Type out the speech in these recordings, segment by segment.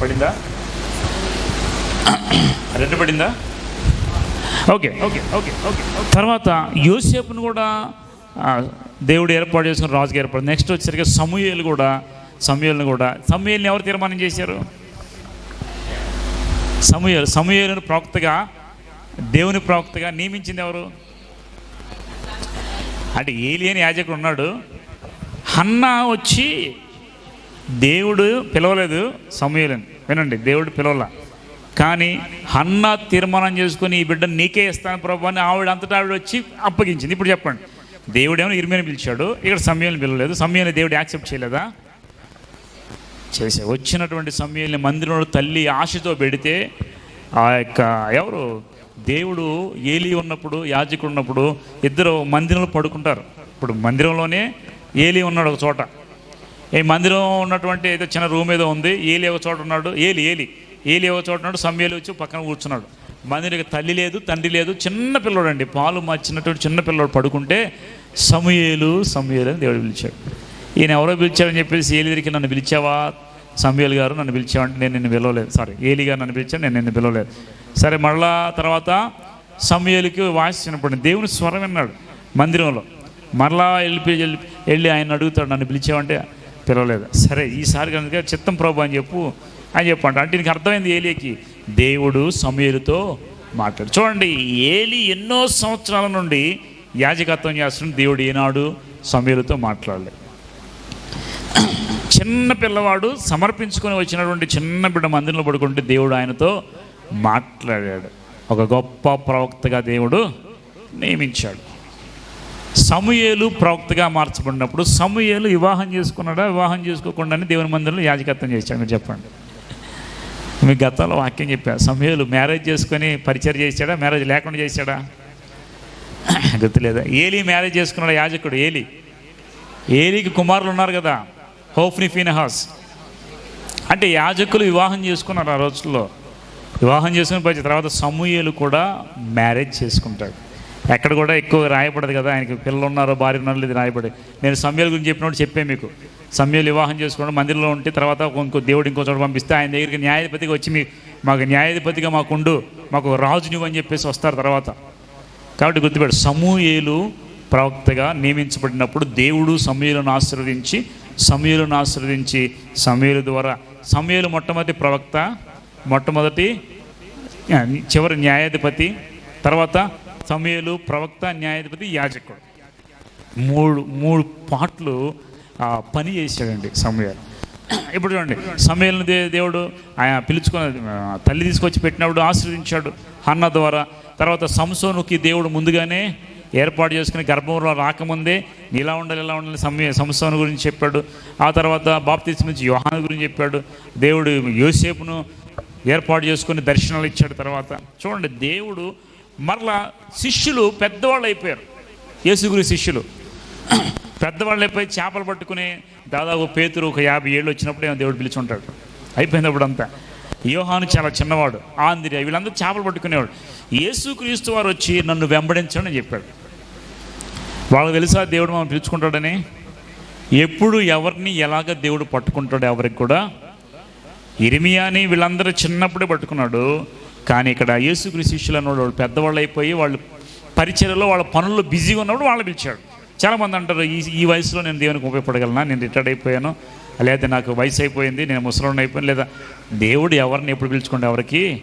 పడిందా? రెండు పడిందా? ఓకే. ఓకే ఓకే ఓకే తర్వాత యోసేపును కూడా దేవుడు ఏర్పాటు చేసుకుని రాజుగా ఏర్పాటు నెక్స్ట్ వచ్చేసరికి సమూహలు కూడా సమూహలను కూడా. సమూహల్ని ఎవరు తీర్మానం చేశారు? సమూహలు సమూహలను ప్రవక్తగా దేవుని ప్రవక్తగా నియమించింది ఎవరు? అంటే ఏలియని యాజకుడు ఉన్నాడు. హన్నా వచ్చి దేవుడు పిలవలేదు సమూహలను వినండి దేవుడు పిలవల. కానీ హన్నా తీర్మానం చేసుకుని ఈ బిడ్డ నీకే ఇస్తాను ప్రభు అని ఆవిడ అంతటా ఆవిడ వచ్చి అప్పగించింది. ఇప్పుడు చెప్పండి దేవుడేమో ఇరిమేని పిలిచాడు ఇక్కడ సమయాన్ని పిలవలేదు. సమయాన్ని దేవుడు యాక్సెప్ట్ చేయలేదా? చేసే వచ్చినటువంటి సమయాన్ని మందిరంలో తల్లి ఆశతో పెడితే ఆ యొక్క ఎవరు? దేవుడు ఏలి ఉన్నప్పుడు యాజకుడు ఉన్నప్పుడు ఇద్దరు మందిరంలో పడుకుంటారు. ఇప్పుడు మందిరంలోనే ఏలి ఉన్నాడు ఒక చోట. ఈ మందిరం ఉన్నటువంటి ఏదో చిన్న రూమ్ ఏదో ఉంది ఏలి ఒక చోట ఉన్నాడు ఏలి ఏలి ఏలి ఒక చోట ఉన్నాడు సమ్యలు వచ్చి పక్కన కూర్చున్నాడు. మందిరికి తల్లి లేదు తండ్రి లేదు చిన్న పిల్లోడు అండి పాలు మచ్చినటువంటి చిన్న పిల్లోడు పడుకుంటే సమూయేలు సమూయేలు అని దేవుడు పిలిచాడు. ఈయన ఎవరో పిలిచారని చెప్పేసి ఏలి దగ్గరికి నన్ను పిలిచావా? సమూయేలు గారు నన్ను పిలిచావంటే నేను నిన్ను పిలవలేదు. సారీ ఏలి గారు నన్ను పిలిచాను నేను నిన్ను పిలవలేదు. సరే మళ్ళా తర్వాత సమూయేలుకి వాయిస్ వినపడింది. దేవుని స్వరం విన్నాడు మందిరంలో. మరలా వెళ్ళి వెళ్ళి ఆయన అడుగుతాడు నన్ను పిలిచావంటే పిలవలేదు. సరే ఈసారి కనుక చిత్తం ప్రభు అని చెప్పు అని చెప్పండి. అంటే నీకు అర్థమైంది ఏలికి? దేవుడు సమయలతో మాట్లాడు. చూడండి ఏలి ఎన్నో సంవత్సరాల నుండి యాజకత్వం చేస్తున్న దేవుడు ఏనాడు సమయలతో మాట్లాడలేదు చిన్న పిల్లవాడు సమర్పించుకొని వచ్చినటువంటి చిన్న బిడ్డ మందిరంలో పడుకుంటే దేవుడు ఆయనతో మాట్లాడాడు. ఒక గొప్ప ప్రవక్తగా దేవుడు నియమించాడు. సమూయేలు ప్రవక్తగా మార్చబడినప్పుడు సమూయేలు వివాహం చేసుకున్నాడా? వివాహం చేసుకోకుండానే దేవుని మందిరంలో యాజకత్వం చేశాడు. మీరు చెప్పండి. మీ గతంలో వాక్యం చెప్పా సమూహలు మ్యారేజ్ చేసుకొని పరిచయం చేశాడా? మ్యారేజ్ లేకుండా చేశాడా? గుర్తులేదా? ఏలి మ్యారేజ్ చేసుకున్నాడు యాజకుడు. ఏలి. ఏలికి కుమారులు ఉన్నారు కదా. Hophni Phinehas. అంటే యాజకులు వివాహం చేసుకున్నారు ఆ రోజుల్లో. వివాహం చేసుకుని పోయి తర్వాత సమూహలు కూడా మ్యారేజ్ చేసుకుంటాడు. ఎక్కడ కూడా ఎక్కువ రాయబడదు కదా. ఆయనకి పిల్లలు ఉన్నారో భార్య ఉన్నారో ఇది రాయబడి. నేను సమయాల గురించి చెప్పినప్పుడు చెప్పే మీకు. సమయాలు వివాహం చేసుకోవడం మందిరంలో ఉంటే తర్వాత ఇంకో దేవుడు ఇంకో చోట పంపిస్తే ఆయన దగ్గరికి న్యాయాధిపతిగా వచ్చి మీ మాకు న్యాయాధిపతిగా మాకుండు మాకు రాజు నువ్వు అని చెప్పేసి వస్తారు తర్వాత. కాబట్టి గుర్తుపెట్టు సమూహేలు ప్రవక్తగా నియమించబడినప్పుడు దేవుడు సమయలను ఆశీర్వదించి సమయాలను ఆశీర్వదించి సమయల ద్వారా సమయాలు మొట్టమొదటి ప్రవక్త మొట్టమొదటి చివరి న్యాయాధిపతి తర్వాత సమయలు ప్రవక్త న్యాయాధిపతి యాజకుడు. మూడు మూడు పాటలు పని చేశాడండి సమయాలు. ఇప్పుడు చూడండి సమయాలను దే దేవుడు ఆయన పిలుచుకున్న తల్లి తీసుకొచ్చి పెట్టినప్పుడు ఆశీర్వదించాడు అన్న ద్వారా. తర్వాత సంసోనుకి దేవుడు ముందుగానే ఏర్పాటు చేసుకుని గర్భంలో రాకముందే ఇలా ఉండాలి ఇలా ఉండాలి సమయ సంస్థను గురించి చెప్పాడు. ఆ తర్వాత బాప్తీస్ నుంచి యోహాను గురించి చెప్పాడు. దేవుడు యోసేపును ఏర్పాటు చేసుకుని దర్శనాలు ఇచ్చాడు తర్వాత. చూడండి దేవుడు మరలా శిష్యులు పెద్దవాళ్ళు అయిపోయారు. యేసుగురి శిష్యులు. పెద్దవాళ్ళు అయిపోయి చేపలు పట్టుకుని దాదాపు పేతురు ఒక యాభై ఏళ్ళు వచ్చినప్పుడు ఏమో దేవుడు పిలిచి ఉంటాడు అయిపోయినప్పుడు అంతా యోహాను చాలా చిన్నవాడు ఆంధ్రియ వీళ్ళందరూ చేపలు పట్టుకునేవాడు. యేసుక్రీస్తు వారు వచ్చి నన్ను వెంబడించండి అని చెప్పాడు. వాళ్ళకి తెలుసా దేవుడు మనం పిలుచుకుంటాడని? ఎప్పుడు ఎవరిని ఎలాగ దేవుడు పట్టుకుంటాడు ఎవరికి కూడా? ఇరిమియాని వీళ్ళందరూ చిన్నప్పుడే పట్టుకున్నాడు. కానీ ఇక్కడ యేసుక్రీ శిష్యులు అన్నవాడు వాళ్ళు పెద్దవాళ్ళు అయిపోయి వాళ్ళు పరిచయలో వాళ్ళ పనుల్లో బిజీగా ఉన్నప్పుడు వాళ్ళు పిలిచాడు. చాలామంది అంటారు ఈ ఈ వయసులో నేను దేవునికి ఉపయోగపడగలనా? నేను రిటైర్డ్ అయిపోయాను. లేదా నాకు వయసు అయిపోయింది నేను ముసలిని అయిపోయాను. లేదా దేవుడు ఎవరిని ఎప్పుడు పిలుచుకుంటే ఎవరికి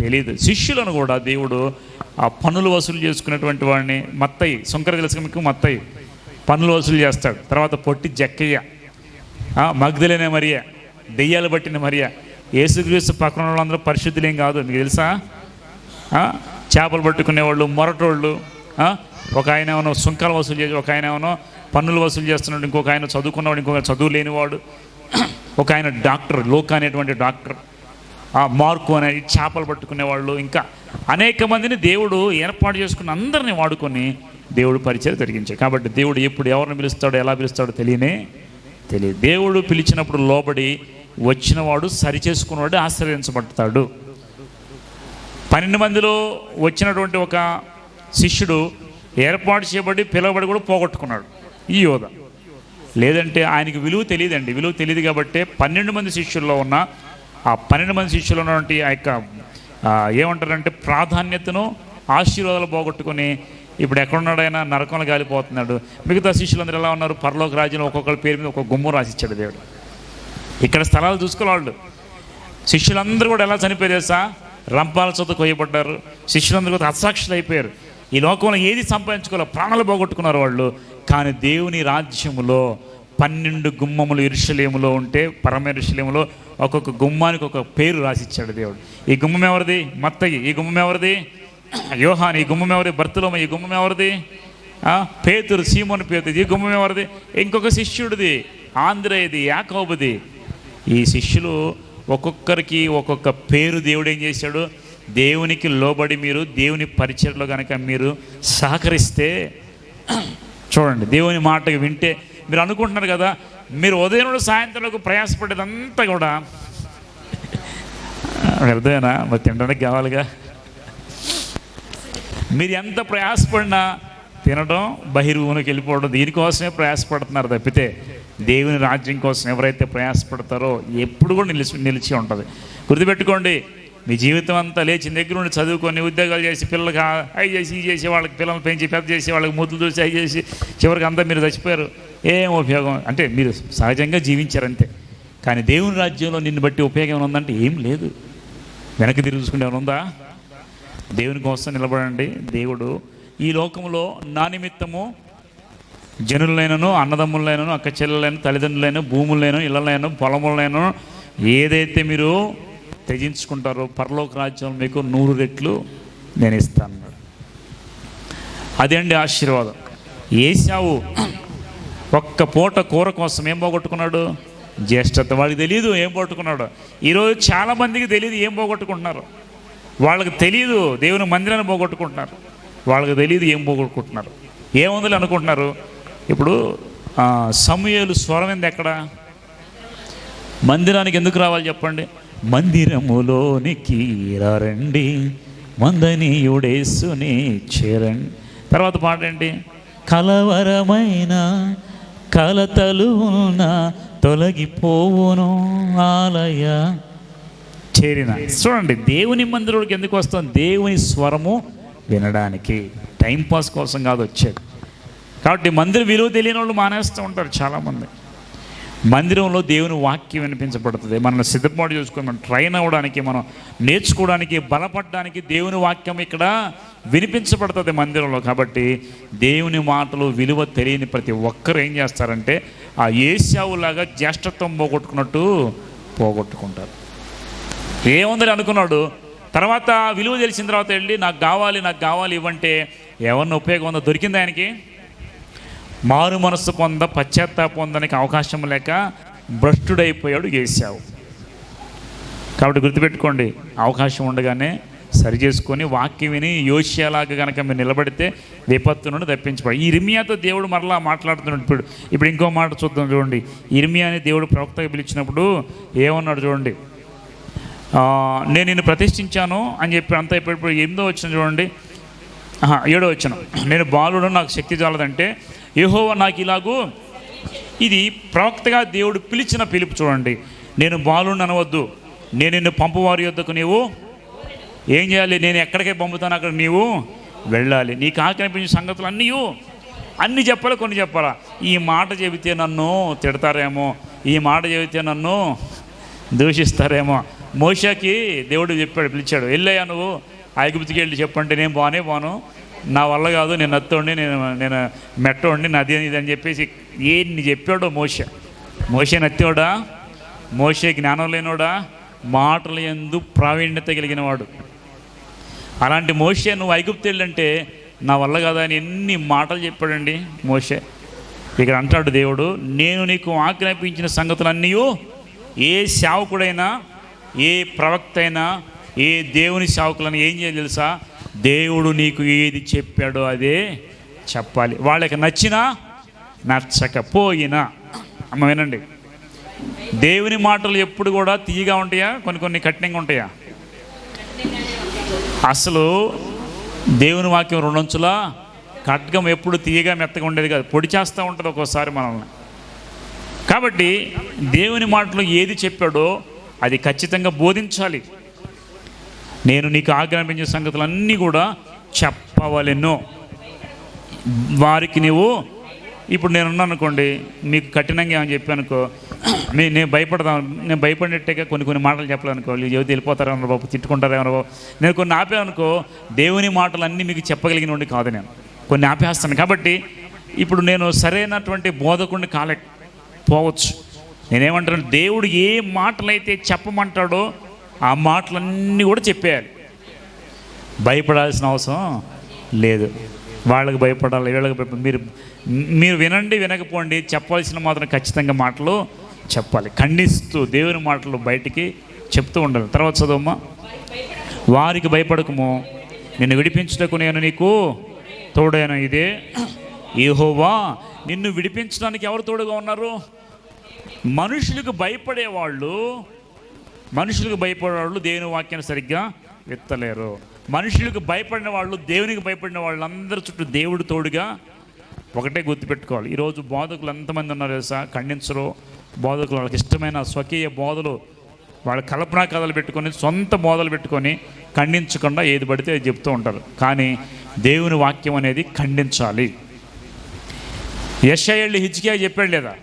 తెలియదు శిష్యులను కూడా దేవుడు ఆ పనులు వసూలు చేసుకునేటువంటి వాడిని మత్తయ్యి శంకర తెలుసుకు మత్తయ్యి పనులు వసూలు చేస్తాడు. తర్వాత పొట్టి జక్కయ్య ఆ, మగ్ధులైన దెయ్యాలు పట్టిన మరియా యేసుక్రీస్తు పక్కన వాళ్ళందరూ పరిశుద్ధులేం కాదు. మీకు తెలుసా? చేపలు పట్టుకునేవాళ్ళు మొరటోళ్ళు ఒక ఆయన ఏమో సుంకాలు వసూలు చేసి ఒక ఆయన ఏమో పన్నులు వసూలు చేస్తున్నాడు ఇంకొక ఆయన చదువుకున్నవాడు ఇంకొక చదువు లేనివాడు. ఒక ఆయన డాక్టర్ లోక అనేటువంటి డాక్టర్. ఆ మార్కు అనే చేపలు పట్టుకునే వాళ్ళు ఇంకా అనేక మందిని దేవుడు ఏర్పాటు చేసుకున్న అందరిని వాడుకొని దేవుడు పరిచయం జరిగించాడు. కాబట్టి దేవుడు ఎప్పుడు ఎవరిని పిలుస్తాడో ఎలా పిలుస్తాడో తెలియనే తెలియదు. దేవుడు పిలిచినప్పుడు లోబడి వచ్చినవాడు సరిచేసుకున్నవాడు ఆశ్రయించబడతాడు. పన్నెండు మందిలో వచ్చినటువంటి ఒక శిష్యుడు ఏర్పాటు చేయబడి పిలవబడి కూడా పోగొట్టుకున్నాడు. ఈ యోధ. లేదంటే ఆయనకి విలువ తెలియదండి. విలువ తెలియదు కాబట్టి పన్నెండు మంది శిష్యుల్లో ఉన్న ఆ పన్నెండు మంది శిష్యులు ఉన్నటువంటి ఆ యొక్క ఏమంటారంటే ప్రాధాన్యతను ఆశీర్వాదాలు పోగొట్టుకొని ఇప్పుడు ఎక్కడున్నాడు ఆయన నరకంలో గాలిపోతున్నాడు. మిగతా శిష్యులందరూ ఎలా ఉన్నారు? పరలోక రాజ్యంలో ఒక్కొక్కరి పేరు మీద ఒక్కొక్క గుమ్మ రాసిచ్చాడు దేవుడు. ఇక్కడ స్థలాలు చూసుకోవాళ్ళు శిష్యులందరూ కూడా ఎలా చనిపోయారు తెలుసా? రంపాల చొత్త కొయ్యబడ్డారు. శిష్యులందరూ కూడా అసాక్షులు అయిపోయారు. ఈ లోకంలో ఏది సంపాదించుకోవాలో ప్రాణాలు పోగొట్టుకున్నారు వాళ్ళు. కానీ దేవుని రాజ్యములో పన్నెండు గుమ్మములు ఇరుషలేములో ఉంటే పరమ ఇరుషలేములో ఒక్కొక్క గుమ్మానికి ఒక పేరు రాసిచ్చాడు దేవుడు. ఈ గుమ్మం ఎవరిది? మత్తయి. ఈ గుమ్మం ఎవరిది? యోహాన్. ఈ గుమ్మం ఎవరిది? భర్తలోమ ఈ గుమ్మం ఎవరిది? పేతురు సీమోని పేతుది ఈ గుమ్మం ఎవరిది? ఇంకొక శిష్యుడిది ఆంధ్రేది యాకోబుది. ఈ శిష్యులు ఒక్కొక్కరికి ఒక్కొక్క పేరు దేవుడు ఏం చేశాడు? దేవునికి లోబడి మీరు దేవుని పరిచయలో కనుక మీరు సహకరిస్తే చూడండి దేవుని మాటకి వింటే మీరు అనుకుంటున్నారు కదా మీరు ఉదయం నుండి సాయంత్రంలోకి ప్రయాసపడేదంతా కూడా అర్థమేనా మరి తినడానికి కావాలిగా? మీరు ఎంత ప్రయాసపడినా తినడం బహిర్వునికి వెళ్ళిపోవడం దీనికోసమే ప్రయాసపడుతున్నారు తప్పితే దేవుని రాజ్యం కోసం ఎవరైతే ప్రయాసపడతారో ఎప్పుడు కూడా నిలిచి నిలిచి ఉంటుంది. గుర్తుపెట్టుకోండి మీ జీవితం అంతా లేచిన దగ్గర నుండి చదువుకొని ఉద్యోగాలు చేసి పిల్లలకి ఆ- అవి చేసి ఇది చేసి వాళ్ళకి పిల్లలు పెంచి పెద్ద చేసి వాళ్ళకి ముద్దులు చూసి అవి చేసి చివరికి అంతా మీరు చచ్చిపోయారు. ఏం ఉపయోగం? అంటే మీరు సహజంగా జీవించారంతే. కానీ దేవుని రాజ్యంలో నిన్ను బట్టి ఉపయోగం ఏమైనా ఉందంటే ఏం లేదు. వెనక్కి తిరిగి చూసుకుంటే ఏమైనా ఉందా? దేవుని కోసం నిలబడండి. దేవుడు ఈ లోకంలో నా నిమిత్తము జనులైనను అన్నదమ్ములైనను అక్క చెల్లెలైన తల్లిదండ్రులైన భూములైన ఇళ్ళలైన పొలములైన ఏదైతే మీరు త్యజించుకుంటారో పరలోక రాజ్యం మీకు నూరు రెట్లు నేను ఇస్తాను. అన్నాడు. అదే అండి ఆశీర్వాదం? ఏసావు ఒక్క పూట కూర కోసం ఏం పోగొట్టుకున్నాడు? జ్యేష్ఠత వాడికి తెలియదు ఏం పోగొట్టుకున్నాడు. ఈరోజు చాలామందికి తెలియదు ఏం పోగొట్టుకుంటున్నారు. వాళ్ళకి తెలియదు దేవుని మందిరాన్ని పోగొట్టుకుంటున్నారు. వాళ్ళకి తెలియదు ఏం పోగొట్టుకుంటున్నారు. ఏముందని అనుకుంటున్నారు? ఇప్పుడు ఆ, స్వరం ఏంది ఎక్కడ? మందిరానికి ఎందుకు రావాలి చెప్పండి? మందిరములోనికి రండి మందనీయుడేసుని చేరండి. తర్వాత పాట ఏంటి? కలవరమైన కలతలు ఉన్న తొలగిపోవును ఆలయ చేరిన. చూడండి దేవుని మందిరంలోకి ఎందుకు వస్తాం? దేవుని స్వరము వినడానికి. టైంపాస్ కోసం కాదు వచ్చాడు కాబట్టి మందిరం విలువ తెలియని వాళ్ళు మానేస్తూ ఉంటారు చాలామంది. మందిరంలో దేవుని వాక్యం వినిపించబడుతుంది. మనల్ని సిద్ధపాటు చేసుకొని మనం ట్రైన్ అవ్వడానికి మనం నేర్చుకోవడానికి బలపడడానికి దేవుని వాక్యం ఇక్కడ వినిపించబడుతుంది మందిరంలో. కాబట్టి దేవుని మాటలు విలువ తెలియని ప్రతి ఒక్కరు ఏం చేస్తారంటే ఆ ఏసావులాగా జ్యేష్ఠత్వం పోగొట్టుకున్నట్టు పోగొట్టుకుంటారు. ఏముందని అనుకున్నాడు. తర్వాత విలువ తెలిసిన తర్వాత వెళ్ళి నాకు కావాలి నాకు కావాలి ఇవ్వంటే ఎవరిని ఉపయోగం ఉందో దొరికింది ఆయనకి? మారు మనస్సు పొంద పశ్చాత్తాప పొందడానికి అవకాశం లేక భ్రష్టుడైపోయాడు ఏసావు కాబట్టి గుర్తుపెట్టుకోండి అవకాశం ఉండగానే సరి చేసుకొని వాక్యం విని యోష్యాలాగా కనుక మీరు నిలబడితే విపత్తు నుండి తప్పించబడి ఈ ఇర్మియాతో దేవుడు మరలా మాట్లాడుతున్నాడు ఇప్పుడు ఇప్పుడు ఇంకో మాట చూద్దాం చూడండి. ఇర్మియాని దేవుడు ప్రవక్తగా పిలిచినప్పుడు ఏమన్నాడు చూడండి? నేను నిన్ను ప్రతిష్ఠించాను అని చెప్పి అంతా ఇప్పుడు ఎనిమిదో వచ్చిన చూడండి. ఏడో వచ్చిన నేను బాలుడు నాకు శక్తి చాలదంటే యెహోవా నాకు ఇలాగూ ఇది ప్రవక్తగా దేవుడు పిలిచిన పిలుపు చూడండి. నేను బాలుని అనవద్దు. నేను నిన్ను పంపువారి యొద్దకు నీవు ఏం చేయాలి? నేను ఎక్కడికే పంపుతాను? అక్కడ నీవు వెళ్ళాలి. నీకు ఆకనిపించిన సంగతులు అన్నీ అన్నీ చెప్పాలి? కొన్ని చెప్పాలా? ఈ మాట చెబితే నన్ను తిడతారేమో? ఈ మాట చెబితే నన్ను దూషిస్తారేమో? మోషకి దేవుడు చెప్పాడు పిలిచాడు వెళ్ళాయా నువ్వు. ఐగుప్తికి వెళ్ళి చెప్పంటే నేను బానే బాను. నా వల్ల కాదు నేను అత్తోండి నేను నేను మెట్టోండి నది ఇది అని చెప్పేసి ఏంటి చెప్పాడో మోష. మోషే నత్తోడా మోషే జ్ఞానం లేనోడా? మాటలు ఎందు ప్రావీణ్యత కలిగిన వాడు అలాంటి మోషే నువ్వు ఐగుప్తి వెళ్ళంటే నా వల్ల కదా అని ఎన్ని మాటలు చెప్పాడండి మోషే. ఇక్కడ అంటాడు దేవుడు నేను నీకు ఆజ్ఞాపించిన సంగతులన్నీ ఏ సేవకుడైనా ఏ ప్రవక్త అయినా ఏ దేవుని సేవకులను ఏం చేయాలి తెలుసా? దేవుడు నీకు ఏది చెప్పాడో అదే చెప్పాలి. వాళ్ళకి నచ్చినా నచ్చకపోయినా. అమ్మ వినండి. దేవుని మాటలు ఎప్పుడు కూడా తీయగా ఉంటాయా? కొన్ని కొన్ని కఠినంగా ఉంటాయా? అసలు దేవుని వాక్యం రెండొంచులా? ఖడ్గం ఎప్పుడు తీయగా మెత్తగా ఉండేది కాదు. పొడి చేస్తూ ఉంటుంది ఒక్కోసారి మనల్ని. కాబట్టి దేవుని మాటలు ఏది చెప్పాడో అది ఖచ్చితంగా బోధించాలి. నేను నీకు ఆజ్ఞాపించే సంగతులన్నీ కూడా చెప్పవలెను. వారికి నీవు ఇప్పుడు నేను ఉన్నాను అనుకోండి మీకు కఠినంగా ఏమని చెప్పానుకో మీ నేను భయపడదాం నేను భయపడినట్టుగా కొన్ని కొన్ని మాటలు చెప్పలేనుకో యువతి వెళ్ళిపోతారేమో బాబు తిట్టుకుంటారేమో బాబు. నేను కొన్ని ఆపానుకో దేవుని మాటలన్నీ మీకు చెప్పగలిగినోండి కాదు నేను. కొన్ని ఆపేస్తాను. కాబట్టి ఇప్పుడు నేను సరైనటువంటి బోధకుడిని కాలే పోవచ్చు నేనేమంటాను దేవుడు ఏ మాటలైతే చెప్పమంటాడో ఆ మాటలన్నీ కూడా చెప్పేయాలి. భయపడాల్సిన అవసరం లేదు. వాళ్ళకి భయపడాలి వీళ్ళకి భయపడాలి మీరు మీరు వినండి వినకపోండి చెప్పాల్సిన మాత్రం ఖచ్చితంగా మాటలు చెప్పాలి. ఖండిస్తూ దేవుని మాటలు బయటికి చెప్తూ ఉండాలి. తర్వాత చదవమ్మా. వారికి భయపడకము. నిన్ను విడిపించుటకు నేను నీకు తోడైన ఇదే. ఏహోవా నిన్ను విడిపించడానికి ఎవరు తోడుగా ఉన్నారు? మనుషులకు భయపడేవాళ్ళు మనుషులకు భయపడేవాళ్ళు దేవుని వాక్యాన్ని సరిగ్గా ఎత్తలేరు మనుషులకు భయపడిన వాళ్ళు దేవునికి భయపడిన వాళ్ళందరి చుట్టూ దేవుడు తోడుగా ఒకటే గుర్తుపెట్టుకోవాలి. ఈరోజు బోధకులు ఎంతమంది ఉన్నారు తెలుసా? ఖండించరు. బోధకులు వాళ్ళకి ఇష్టమైన స్వకీయ బోధలు వాళ్ళ కల్పనా కథలు పెట్టుకొని సొంత బోధలు పెట్టుకొని ఖండించకుండా ఏది పడితే అది చెప్తూ ఉంటారు. కానీ దేవుని వాక్యం అనేది ఖండించాలి. యశయ్యళ్ళు హిజ్కియా చెప్పాడు లేదా?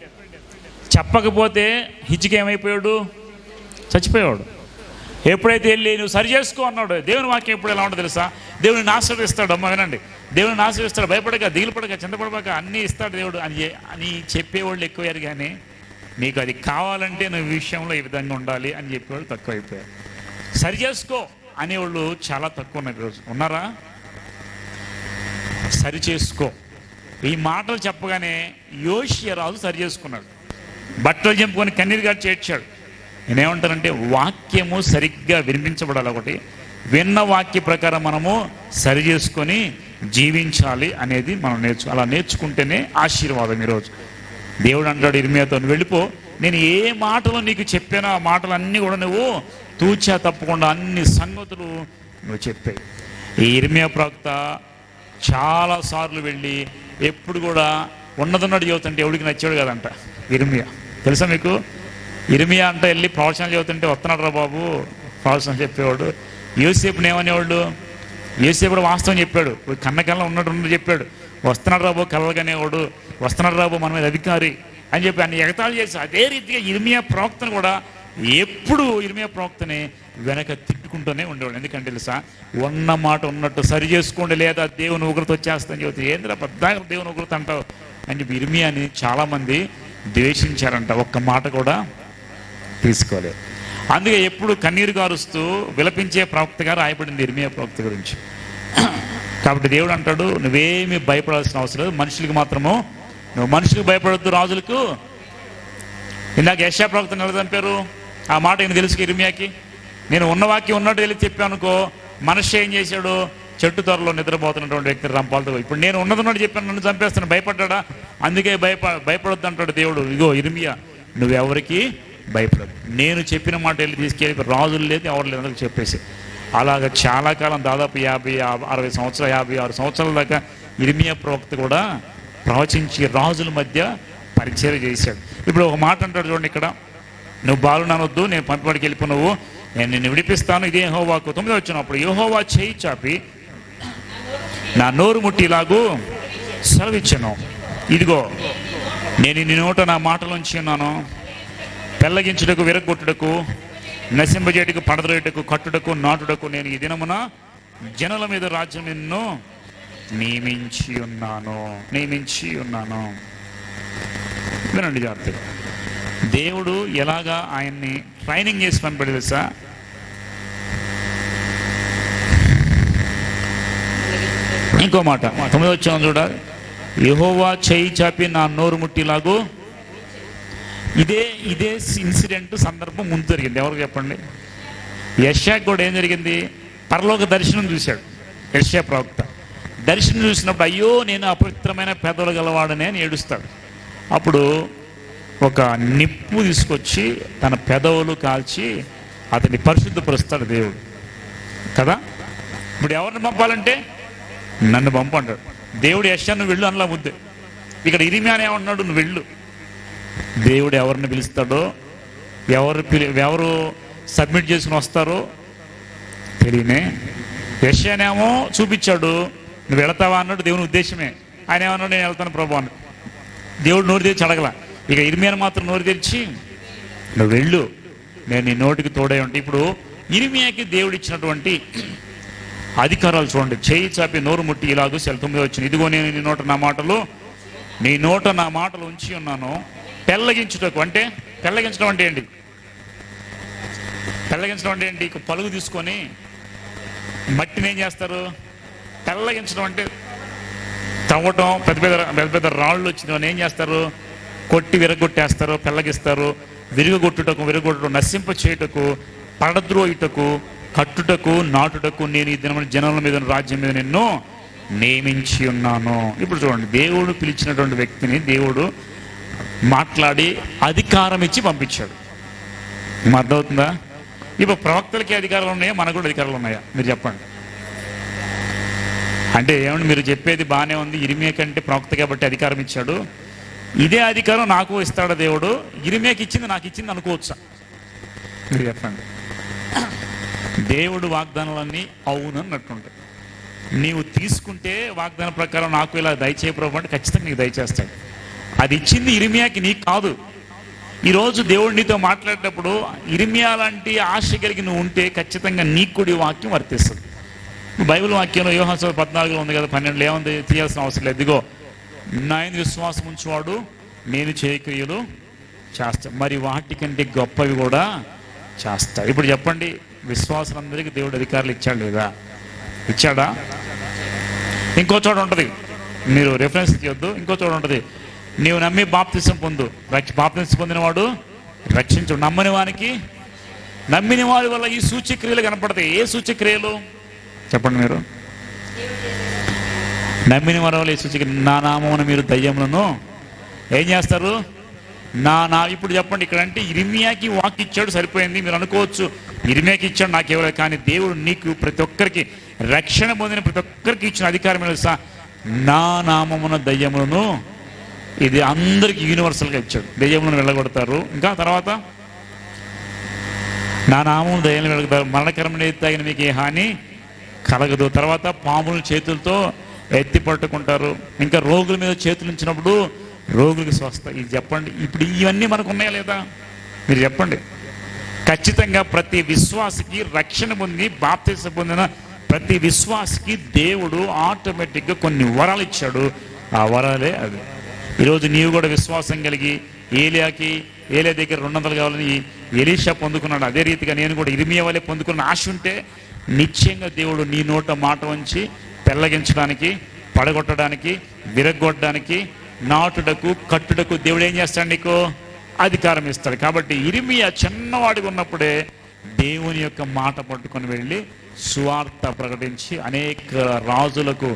చెప్పకపోతే హిజ్కి ఏమైపోయాడు? చచ్చిపోయాడు ఎప్పుడైతే వెళ్ళి నువ్వు సరి చేసుకో అన్నాడు దేవుని వాక్యం ఎప్పుడు ఎలా ఉంటుందో తెలుసా? దేవుని ఆశ్రయిస్తాడు అమ్మ వినండి. దేవుని ఆశ్రయిస్తాడు భయపడక దిగులుపడక చింతపడక అన్నీ ఇస్తాడు దేవుడు. అని అని చెప్పేవాళ్ళు ఎక్కువయ్యారు కానీ నీకు అది కావాలంటే నువ్వు విషయంలో ఈ విధంగా ఉండాలి అని చెప్పేవాళ్ళు తక్కువైపోయారు సరి చేసుకో అనేవాళ్ళు చాలా తక్కువ ఉన్నారు ఈరోజు. ఉన్నారా? సరి చేసుకో. ఈ మాటలు చెప్పగానే యోషియ రాజు సరి చేసుకున్నాడు. బట్టలు చెంపుకొని కన్నీరు గారు చేర్చాడు నేనేమంటానంటే వాక్యము సరిగ్గా వినిపించబడాలి ఒకటి. విన్న వాక్య ప్రకారం మనము సరి చేసుకొని జీవించాలి అనేది మనం నేర్చు అలా నేర్చుకుంటేనే ఆశీర్వాదం ఈరోజు. దేవుడు అంటాడు ఇర్మియాతో వెళ్ళిపో. నేను ఏ మాటలు నీకు చెప్పానో ఆ మాటలు అన్నీ కూడా నువ్వు తూచా తప్పకుండా అన్ని సంగతులు నువ్వు చెప్పాయి ఈ ఇర్మియా ప్రవక్త చాలా సార్లు వెళ్ళి ఎప్పుడు కూడా ఉన్నదన్నాడు చదువుతుంటే ఎవడికి నచ్చాడు కదంట? ఇర్మియా. తెలుసా మీకు? ఇరిమియా అంట వెళ్ళి ప్రవచనాలు చదువుతుంటే వస్తున్నాడు రా బాబు ప్రవచనం చెప్పేవాడు. యూసేపుని ఏమనేవాడు యూసేపుడు వాస్తవం చెప్పాడు. కన్న కళ్ళ ఉన్నట్టు ఉన్నట్టు చెప్పాడు. వస్తున్నాడు రాబో కలగనేవాడు వస్తున్నాడు రాబో మన మీద అధికారి అని చెప్పి అన్ని ఎగతాళి చేసి అదే రీతిగా ఇరిమియా ప్రవక్తను కూడా ఎప్పుడు ఇరిమియా ప్రవక్తని వెనక తిట్టుకుంటూనే ఉండేవాడు ఎందుకంటే తెలుసా ఉన్న మాట ఉన్నట్టు సరి చేసుకోండి లేదా దేవుని ఉగ్రత వచ్చేస్తాను చెబుతుంది ఏంద్రా పెద్దగా దేవుని ఉగ్రత అంటావు? అని చెప్పి ఇరిమియాని చాలామంది ద్వేషించారంట. ఒక్క మాట కూడా తీసుకోలేదు అందుకే ఎప్పుడు కన్నీరు కారుస్తూ విలపించే ప్రవక్తగా రాయబడింది ఇర్మియా ప్రవక్త గురించి. కాబట్టి దేవుడు అంటాడు నువ్వేమి భయపడాల్సిన అవసరం లేదు. మనుషులకు మాత్రము నువ్వు మనుషులకు భయపడద్దు రాజులకు. ఇందాక యశా ప్రవక్త నెల చంపారు ఆ మాట ఈయన తెలుసు ఇర్మియాకి. నేను ఉన్నవాకి ఉన్నట్టు వెళ్ళి చెప్పాను అనుకో మనిషి ఏం చేశాడు? చెట్టు త్వరలో నిద్రపోతున్నటువంటి వ్యక్తి రంపాలతో ఇప్పుడు నేను ఉన్నది ఉన్నట్టు చెప్పాను నన్ను చంపేస్తాను. భయపడ్డా అందుకే భయప భయపడొద్దు అంటాడు దేవుడు. ఇగో ఇర్మియా నువ్వెవరికి భయపడదు. నేను చెప్పిన మాట వెళ్ళి తీసుకెళ్ళి రాజులు లేదు ఎవరు లేదు చెప్పేసి. అలాగ చాలా కాలం దాదాపు యాభై అరవై సంవత్సరాలు యాభై ఆరు సంవత్సరాల దాకా ఇర్మియా ప్రవక్త కూడా ప్రవచించి రాజుల మధ్య పరిచయం చేశాడు. ఇప్పుడు ఒక మాట అంటాడు చూడండి ఇక్కడ. నువ్వు బాలు ననొద్దు నేను పంపివాడికి వెళ్ళిపో నువ్వు. నేను నిన్ను విడిపిస్తాను ఇదే యెహోవాకు తొమ్మిది వచ్చినప్పుడు యెహోవా చేయి చాపి నా నోరు ముట్టిలాగు సెలవిచ్చాను. ఇదిగో నేను నీ నోట నా మాటలోంచి ఉన్నాను పెళ్ళగించుటకు విరగొట్టుటకు నశింపజేటుకు పడదలేటకు కట్టుటకు నాటుటకు నేను ఈ దినమున జనుల మీద రాజ్యం నిన్ను నియమించి ఉన్నాను. నియమించి ఉన్నాను. వినండి జాగ్రత్తగా. దేవుడు ఎలాగా ఆయన్ని ట్రైనింగ్ చేసి పంపాడు తెలుసా? ఇంకో మాట. తొమ్మిది వచ్చాను చూడ. యహోవా చేయి చాపి నా నోరు ముట్టిలాగు ఇదే ఇదే ఇన్సిడెంట్ సందర్భం ముందు జరిగింది. ఎవరికి చెప్పండి? యశాక్ కూడా ఏం జరిగింది? పరలోక దర్శనం చూశాడు యశా ప్రవక్త. దర్శనం చూసినప్పుడు అయ్యో నేను అపవిత్రమైన పెదవులు గలవాడనే అని ఏడుస్తాడు. అప్పుడు ఒక నిప్పు తీసుకొచ్చి తన పెదవులు కాల్చి అతన్ని పరిశుద్ధపరుస్తాడు దేవుడు. కదా? ఇప్పుడు ఎవరిని పంపాలంటే? నన్ను పంపంటాడు. దేవుడు యశాను నువ్వు వెళ్ళు అనలా ముద్దే ఇక్కడ ఇరిమ్యాన్ ఉన్నాడు నువ్వు వెళ్ళు. దేవుడు ఎవరిని పిలుస్తాడో ఎవరు పిలి ఎవరు సబ్మిట్ చేసుకుని వస్తారో తెలియనే. యశానేమో చూపించాడు నువ్వు వెళతావా? అన్నాడు దేవుని ఉద్దేశమే. ఆయన ఏమన్నాడు నేను వెళ్తాను ప్రభు అని దేవుడు నోరు తెరిచి అడగల ఇక ఇరిమియాను మాత్రం నోరు తెరిచి నువ్వు వెళ్ళు. నేను నీ నోటికి తోడై ఉంటే. ఇప్పుడు ఇరిమియాకి దేవుడు ఇచ్చినటువంటి అధికారాలు చూడండి. చేయి చాపి నోరు ముట్టి ఇలాగూ సెల్ తొమ్మిది వచ్చింది ఇదిగో నేను నీ నోట నా మాటలు నీ నోట నా మాటలు ఉంచి ఉన్నాను. పెళ్ళగించుటకు అంటే పెళ్ళగించడం అంటే ఏంటి? పెళ్ళగించడం అంటే ఏంటి? పలుగు తీసుకొని మట్టిని ఏం చేస్తారు? పెళ్ళగించడం అంటే తవ్వటం పెద్ద పెద్ద పెద్ద పెద్ద రాళ్ళు వచ్చిన ఏం చేస్తారు? కొట్టి విరగొట్టేస్తారు పెళ్ళగిస్తారు. విరగొట్టుటకు విరగొట్టడం నశింప చేయుటకు పడద్రోయుటకు కట్టుటకు నాటుటకు నేను ఈ దినమైన జనాల మీద రాజ్యం మీద నిన్ను నియమించి ఉన్నాను. ఇప్పుడు చూడండి దేవుడు పిలిచినటువంటి వ్యక్తిని దేవుడు మాట్లాడి అధికారం ఇచ్చి పంపించాడు. అర్థమవుతుందా? ఇప్పుడు ప్రవక్తలకి అధికారాలు ఉన్నాయా? మనకు కూడా అధికారాలు ఉన్నాయా? మీరు చెప్పండి. అంటే ఏమండి? మీరు చెప్పేది బాగానే ఉంది. ఇరిమే కంటే ప్రవక్త కాబట్టి అధికారం ఇచ్చాడు. ఇదే అధికారం నాకు ఇస్తాడు దేవుడు. ఇరిమేకి ఇచ్చింది నాకు ఇచ్చింది అనుకోవచ్చా? మీరు చెప్పండి. దేవుడు వాగ్దానాలన్నీ అవును అన్నట్టుంటాయి. నీవు తీసుకుంటే వాగ్దానం ప్రకారం నాకు ఇలా దయచేయ ప్రభు అంటే ఖచ్చితంగా నీకు దయచేస్తాడు అది ఇచ్చింది ఇరిమియాకి నీకు కాదు. ఈరోజు దేవుడు నీతో మాట్లాడేటప్పుడు ఇరిమియా లాంటి ఆశ కలిగి నువ్వు ఉంటే ఖచ్చితంగా నీకు కూడా ఈ వాక్యం వర్తిస్తుంది. బైబిల్ వాక్యంలో యోహాసు పద్నాలుగులో ఉంది కదా పన్నెండులో ఏముంది? తీయాల్సిన అవసరం లేదు. ఇదిగో నాయన విశ్వాసం ఉంచువాడు నేను చేయక్రియలు చేస్తా మరి వాటికంటే గొప్పవి కూడా చేస్తా. ఇప్పుడు చెప్పండి విశ్వాసులందరికీ దేవుడు అధికారులు ఇచ్చాడు లేదా? ఇచ్చాడా? ఇంకో చోట ఉంటుంది. మీరు రెఫరెన్స్ చేయొద్దు ఇంకో చోట ఉంటుంది. నీవు నమ్మి బాప్తిసం పొందు. రక్ష బాప్తిసం పొందినవాడు రక్షించు. నమ్మని వానికి నమ్మిన వారి వల్ల ఈ సూచ్యక్రియలు కనపడతాయి. ఏ సూచ్యక్రియలు చెప్పండి మీరు. నమ్మిన వారి వల్ల ఈ సూచిక నా నామమున మీరు దయ్యములను ఏం చేస్తారు? నా నా ఇప్పుడు చెప్పండి. ఇక్కడ అంటే ఇరిమియాకి వాక్ ఇచ్చాడు సరిపోయింది. మీరు అనుకోవచ్చు ఇరిమియాకి ఇచ్చాడు నాకు ఎవరు కానీ దేవుడు నీకు ప్రతి ఒక్కరికి రక్షణ పొందిన ప్రతి ఒక్కరికి ఇచ్చిన అధికారం తెలుసా నా నామమున దయ్యములను ఇది అందరికి యూనివర్సల్గా ఇచ్చాడు. దయ్యములను వెళ్ళగొడతారు. ఇంకా తర్వాత నా నామం దయ్యాలను వెళ్ళగొడతారు మరణకరమైన తగిన మీకు ఏ హాని కలగదు. తర్వాత పాములు చేతులతో ఎత్తి పట్టుకుంటారు. ఇంకా రోగుల మీద చేతులు ఉంచినప్పుడు రోగులకి స్వస్థ. ఇది చెప్పండి. ఇప్పుడు ఇవన్నీ మనకు ఉన్నాయా లేదా? మీరు చెప్పండి. ఖచ్చితంగా ప్రతి విశ్వాసకి రక్షణ పొంది బాప్తిస పొందిన ప్రతి విశ్వాసకి దేవుడు ఆటోమేటిక్గా కొన్ని వరాలు ఇచ్చాడు. ఆ వరాలే అవి. ఈరోజు నీవు కూడా విశ్వాసం కలిగి ఏలియాకి ఏలియా దగ్గర రెండు వందలు కావాలని ఎలీషా పొందుకున్నాడు. అదే రీతిగా నేను కూడా ఇరిమియా వల్లే పొందుకున్న ఆశ ఉంటే నిశ్చయంగా దేవుడు నీ నోట మాట వంచి పెళ్ళగించడానికి పడగొట్టడానికి విరగొట్టడానికి నాటుటకు కట్టుటకు దేవుడు ఏం చేస్తాడు నీకు? అధికారం ఇస్తాడు. కాబట్టి ఇరిమియా చిన్నవాడిగా ఉన్నప్పుడే దేవుని యొక్క మాట పట్టుకొని వెళ్ళి సువార్త ప్రకటించి అనేక రాజులకు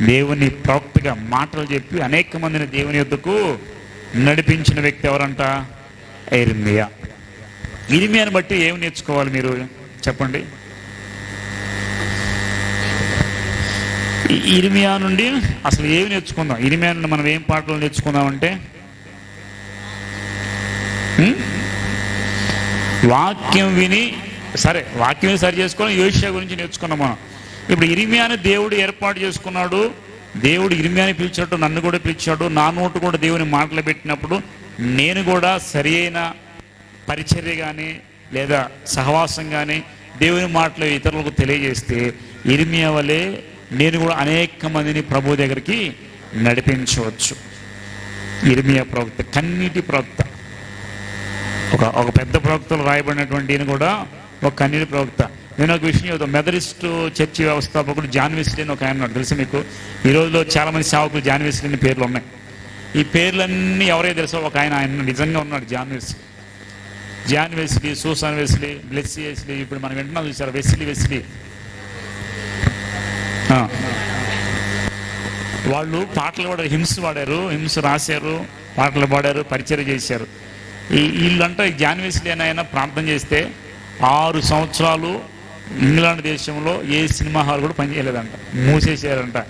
దేవుని ప్రవక్తగా మాటలు చెప్పి అనేక మందిని దేవుని యొద్దకు నడిపించిన వ్యక్తి ఎవరంట? ఎరిమియా ఇరిమియాని బట్టి ఏమి నేర్చుకోవాలి మీరు? చెప్పండి. ఇరిమియా నుండి అసలు ఏమి నేర్చుకుందాం? ఇరిమియా నుండి మనం ఏం పాటలు నేర్చుకుందామంటే? వాక్యం విని సరే వాక్యం సరి చేసుకొని యోషియా గురించి నేర్చుకున్నాం మనం. ఇప్పుడు ఇరిమియాని దేవుడు ఏర్పాటు చేసుకున్నాడు. దేవుడు ఇరిమియాని పిలిచాడు నన్ను కూడా పిలిచాడు. నా నోటు కూడా దేవుని మాటలు పెట్టినప్పుడు నేను కూడా సరి అయిన పరిచర్య కానీ లేదా సహవాసం కానీ దేవుని మాటలు ఇతరులకు తెలియజేస్తే ఇరిమియా వలె నేను కూడా అనేక మందిని ప్రభు దగ్గరికి నడిపించవచ్చు. ఇరిమియా ప్రవక్త కన్నీటి ప్రవక్త. ఒక ఒక పెద్ద ప్రవక్తలు రాయబడినటువంటి ఈయన కూడా ఒక కన్నీటి ప్రవక్త. నేను ఒక విషయం చెబుతాను. మెదరిస్ట్ చర్చి వ్యవస్థాపకుడు జాన్వెస్లీ అని ఒక ఆయన తెలుసు మీకు? ఈ రోజులో చాలామంది సేవకులు జాన్వెస్లీ అని పేర్లు ఉన్నాయి. ఈ పేర్లన్నీ ఎవరైతే తెలుసో ఒక ఆయన ఆయన నిజంగా ఉన్నాడు John Wesley. John Wesley Susan Wesley Blessie Wesley ఇప్పుడు మనం వింటున్నాం చూసారు? Wesley Wesley. వాళ్ళు పాటలు పాడారు హింస పాడారు హింస రాశారు పాటలు పాడారు పరిచయం చేశారు. ఈ వీళ్ళంటే ఈ జాన్ వెస్లీ అని ఆయన ప్రార్థన చేస్తే ఆరు సంవత్సరాలు ఇంగ్లాండ్ దేశంలో ఏ సినిమా హాల్ కూడా పనిచేయలేదంట. మూసేసారంట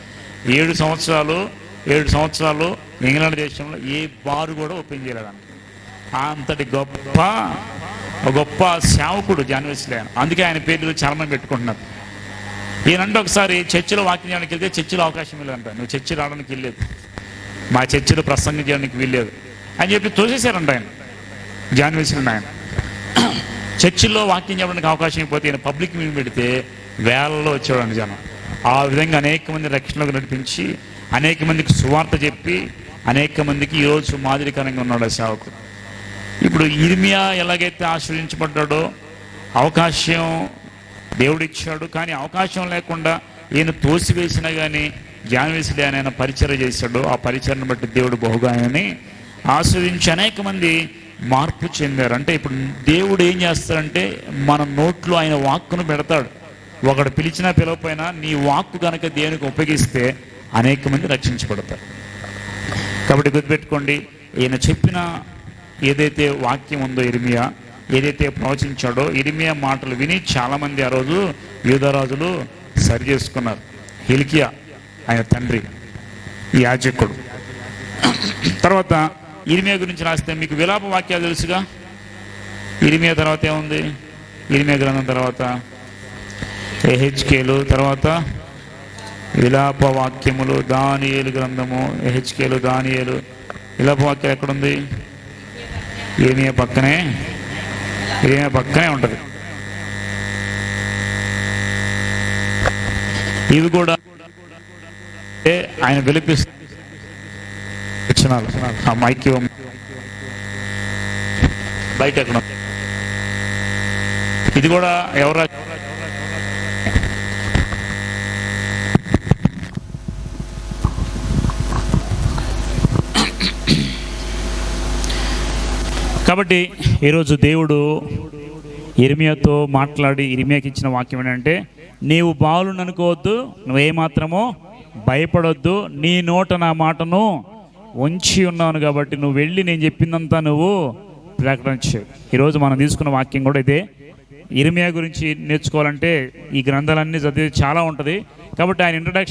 ఏడు సంవత్సరాలు ఏడు సంవత్సరాలు ఇంగ్లాండ్ దేశంలో ఏ బారు కూడా ఓపెన్ చేయలేదంట. అంతటి గొప్ప గొప్ప సేవకుడు జాన్వేస్లే ఆయన అందుకే ఆయన పేర్లు చర్మం పెట్టుకుంటున్నారు. ఈయనంటే ఒకసారి చర్చిలో వాకింగ్ చేయడానికి వెళ్తే చర్చిలో అవకాశం లేదంట. నువ్వు చర్చి రావడానికి వెళ్ళేది. మా చర్చిలో ప్రసంగం చేయడానికి వీల్లేదు అని చెప్పి తోసేశారంట ఆయన. జాన్వేసిన ఆయన చర్చిల్లో వాక్యం చెప్పడానికి అవకాశం అయిపోతే ఈయన పబ్లిక్ మీద పెడితే వేలలో వచ్చేవాడు జనం. ఆ విధంగా అనేక మంది రక్షణలోకి నడిపించి అనేక మందికి సువార్త చెప్పి అనేక మందికి ఈరోజు మాదిరికరంగా ఉన్నాడు ఆ సేవకుడు. ఇప్పుడు ఇర్మియా ఎలాగైతే ఆశ్రయించబడ్డాడో అవకాశం దేవుడిచ్చాడు. కానీ అవకాశం లేకుండా ఈయన తోసివేసినా కానీ జ్ఞానవేశుడే అని ఆయన పరిచయం చేశాడు ఆ పరిచయను బట్టి దేవుడు బహుగా ఆయనని ఆస్వాదించి అనేక మంది మార్పు చెందారు. అంటే ఇప్పుడు దేవుడు ఏం చేస్తాడంటే మన నోట్లో ఆయన వాక్కును పెడతాడు. ఒకడు పిలిచినా పిలవపోయినా నీ వాక్కు కనుక దేవునికి ఉపయోగిస్తే అనేక మంది రక్షించబడతారు. కాబట్టి గుర్తుపెట్టుకోండి ఈయన చెప్పిన ఏదైతే వాక్యం ఉందో ఇరిమియా ఏదైతే ప్రవచించాడో ఇరిమియా మాటలు విని చాలామంది ఆ రోజు యూధరాజులు సరి చేసుకున్నారు. హిల్కియా ఆయన తండ్రి ఈ యాజకుడు. తర్వాత ఇరిమియా గురించి రాస్తే మీకు విలాప వాక్యాలు తెలుసుగా? ఇరిమియా తర్వాత ఏముంది? ఇరిమియా గ్రంథం తర్వాత ఎహెచ్కేలు తర్వాత విలాప వాక్యములు దానియేలు గ్రంథము ఎహెచ్కేలు దానియేలు. విలాప వాక్యం ఎక్కడుంది? ఇరిమియా పక్కనే ఇరిమియా పక్కనే ఉంటుంది. ఇవి కూడా ఆయన పిలిపిస్తే వచనాలు ఆ మైక్ బయట ఎక్కడ ఇది కూడా ఎవరా కాబట్టి ఈరోజు దేవుడు ఇరిమియాతో మాట్లాడి ఇరిమియాకి ఇచ్చిన వాక్యం ఏంటంటే నీవు బాలుని అనుకోవద్దు నువ్వేమాత్రమో భయపడొద్దు నీ నోట నా మాటను ఉంచి ఉన్నాను కాబట్టి నువ్వు వెళ్ళి నేను చెప్పిందంతా నువ్వు ప్రకటించు ఈరోజు మనం తీసుకున్న వాక్యం కూడా ఇదే. ఇరిమియా గురించి నేర్చుకోవాలంటే ఈ గ్రంథాలన్నీ చదివి చాలా ఉంటుంది. కాబట్టి ఆయన ఇంట్రడక్షన్